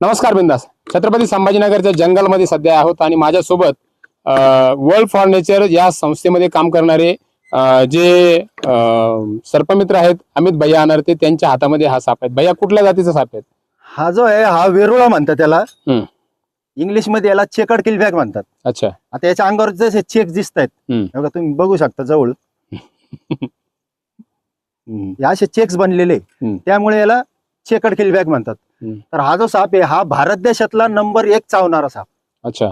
नमस्कार बिंदास. छत्रपती संभाजीनगरच्या जंगलमध्ये सध्या आहोत आणि माझ्यासोबत वर्ल्ड फॉर नेचर या संस्थेमध्ये काम करणारे जे सर्पमित्र आहेत अमित भैया अनर्ते त्यांच्या हातामध्ये हा साप आहे. भैया कुठल्या जातीचा साप आहे? हा जो आहे हा वेरुळा म्हणतात त्याला. इंग्लिशमध्ये याला चेकड किलबॅग म्हणतात. अच्छा. आता याच्या अंगावर जसे चेक दिसत आहेत. तुम्ही बघू शकता जवळ. असे चेक्स बनलेले. त्यामुळे याला चेकड किलबॅग म्हणतात. तर हा जो साप आहे हा भारत देशातला नंबर एक चावणारा साप. अच्छा.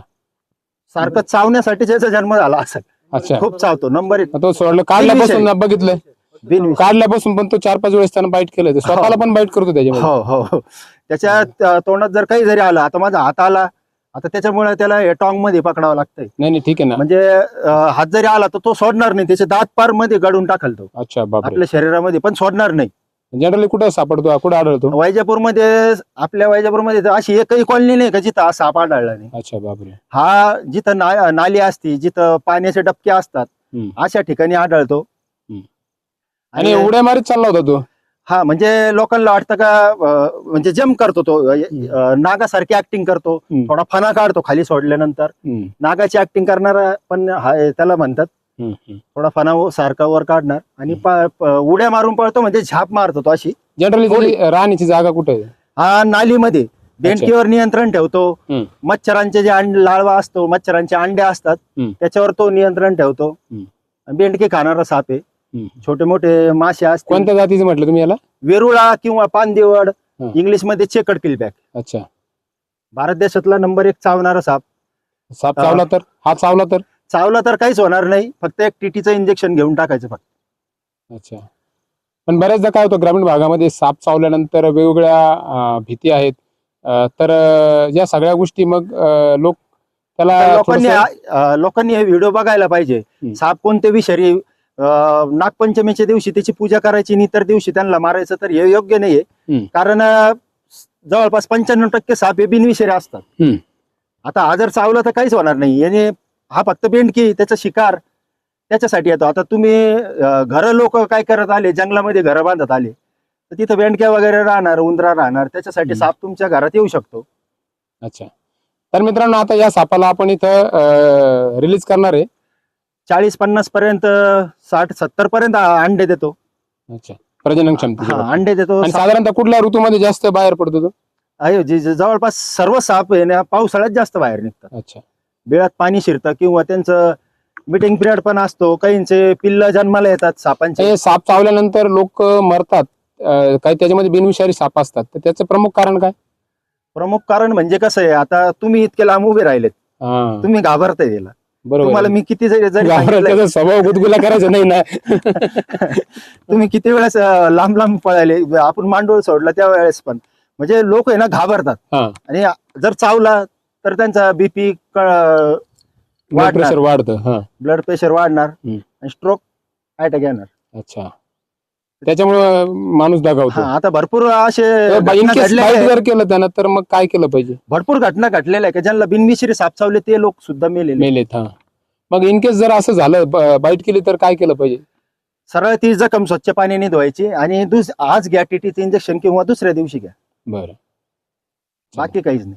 सारखं चावण्यासाठी त्याचा जन्म झाला असं अच्छा. खूप चावतो नंबर एक. तो सोडलं काढल्यापासून बघितलंय. काढल्यापासून पण तो चार पाच वेळेस त्यानं बाईट केलं ते स्वतःला पण बाईट करतो त्याच्यामध्ये. हो हो हो. त्याच्या तोंडात जर काही जरी आलं आता माझा हात आला आता त्याच्यामुळे त्याला हे टॉंगमध्ये पकडावं लागतंय. नाही नाही ठीक आहे ना. म्हणजे अं, हात जरी आला तर तो सोडणार नाही. त्याचे दात पारमध्ये गडून टाकल तो. अच्छा बापरे. आपल्या शरीरामध्ये पण सोडणार नाही. जनरली कुठं सापडतो कुठं आढळतो वैजापूरमध्ये आपल्या वैजापूरमध्ये तर अशी एकही कॉलनी नाही का जिथं हा साप आढळला नाही अच्छा बापरे हा जिथं ना, नाली असती जिथं पाण्याचे डबके असतात हम्म. अशा ठिकाणी आढळतो हम्म. आणि उड्या मारीत चालला होता तो हा म्हणजे लोकांना वाटतं का अं, म्हणजे जम करतो तो अं, नागासारखी ऍक्टिंग करतो हम्म. थोडा फणा काढतो खाली सोडल्यानंतर हम्म, नागाची ऍक्टिंग करणारा पण हा त्याला म्हणतात. थोडा फणा सारखा वर काढणार आणि उड्या मारून पळतो म्हणजे झाप मारतो तो अशी. जनरली राहण्याची जागा कुठे हा नालीमध्ये. बेंडकीवर नियंत्रण ठेवतो. मच्छरांचे जे लाळवा असतो मच्छरांचे अंडे असतात. त्याच्यावर तो नियंत्रण ठेवतो. बेंडके खाणारा साप आहे. छोटे मोठे मासे असतात कोणत्या जातीचं म्हटलं तुम्ही याला? वेरुळा किंवा पानदेवड. इंग्लिशमध्ये चेकड किलबॅक. अच्छा. भारत देशातला नंबर एक चावणारा साप. साप. चावला तर? हा चावला तर? चावला तर काहीच होणार नाही. फक्त एक टीटीचं इंजेक्शन घेऊन टाकायचं फक्त. अच्छा. पण बऱ्याचदा काय होतं ग्रामीण भागामध्ये साप चावल्यानंतर वेगवेगळ्या अं, भीती आहेत. अं, तर अं, या सगळ्या गोष्टी मग अं, लोक त्याला लोकांनी थोडंसं- अं, लोकांनी हे व्हिडिओ बघायला पाहिजे. हम्म. साप कोणते विषारी अं, नागपंचमीच्या दिवशी त्याची पूजा करायची आणि इतर दिवशी त्यांना मारायचं तर हे योग्य नाहीये. कारण अं, जवळपास पंच्याण्णव टक्के साप हे बिनविषारी असतात. हम्म. आता हा जर चावला तर काहीच होणार नाही. याने हा फक्त बेंडकी त्याचा शिकार. त्याच्यासाठी येतो. आता तुम्ही घर लोक काय करत आले? जंगलामध्ये घरं बांधत आले. तर तिथं बेंडक्या वगैरे राहणार उंदरा राहणार. त्याच्यासाठी. साप तुमच्या घरात येऊ शकतो. अच्छा. तर मित्रांनो आता या सापाला आपण इथं रिलीज करणार आहे. चाळीस पन्नास पर्यंत साठ सत्तर पर्यंत अंडे देतो. अच्छा. प्रजनन क्षमता अंडे देतो. साधारणतः कुठल्या ऋतूमध्ये जास्त बाहेर पडतो तो? जे जवळपास सर्व साप आहे ना पावसाळ्यात जास्त बाहेर निघतात. अच्छा. बिळात पाणी शिरतं किंवा त्यांचं मिटिंग पिरियड पण असतो काहींचे पिल्ल जन्माला येतात सापांचे. साप चावल्यानंतर लोक मरतात. अं, काही त्याच्यामध्ये बिनविषारी साप असतात. तर त्याचं प्रमुख कारण काय? प्रमुख कारण म्हणजे कसं आहे आता तुम्ही इतके लांब उभे राहिलेत. हा, तुम्ही घाबरताय त्याला बरोबर. तुम्हाला मी किती जरी त्याचा स्वभाव गुदगुला करायचा नाही ना. तुम्ही किती वेळेस अं, लांब लांब पळाले? आपण मांडोळ सोडला त्या वेळेस पण. म्हणजे लोक आहे ना घाबरतात. हा. आणि जर चावला तर त्यांचा बीपी ब्लड प्रेशर वाढतं हा. ब्लड प्रेशर वाढणार हम्म. आणि स्ट्रोक अटॅक येणार. अच्छा. त्याच्यामुळे माणूस दगावतो. हा आता भरपूर असे तर घटना घडलेल्या आहेत. जर केलं त्यानं तर मग काय केलं पाहिजे? भरपूर घटना घडलेल्या आहे की ज्यांना बिनविषारी साप चावले ते लोक सुद्धा मेलेले मेलेत हा. मग इन केस जर असं झालं बाईट केली तर काय केलं पाहिजे? सरळ ती जखम स्वच्छ पाण्याने धुवायची आणि दुस आज घ्या टीटीचं इंजेक्शन किंवा दुसऱ्या दिवशी घ्या. बरं. बाकी काहीच नाही.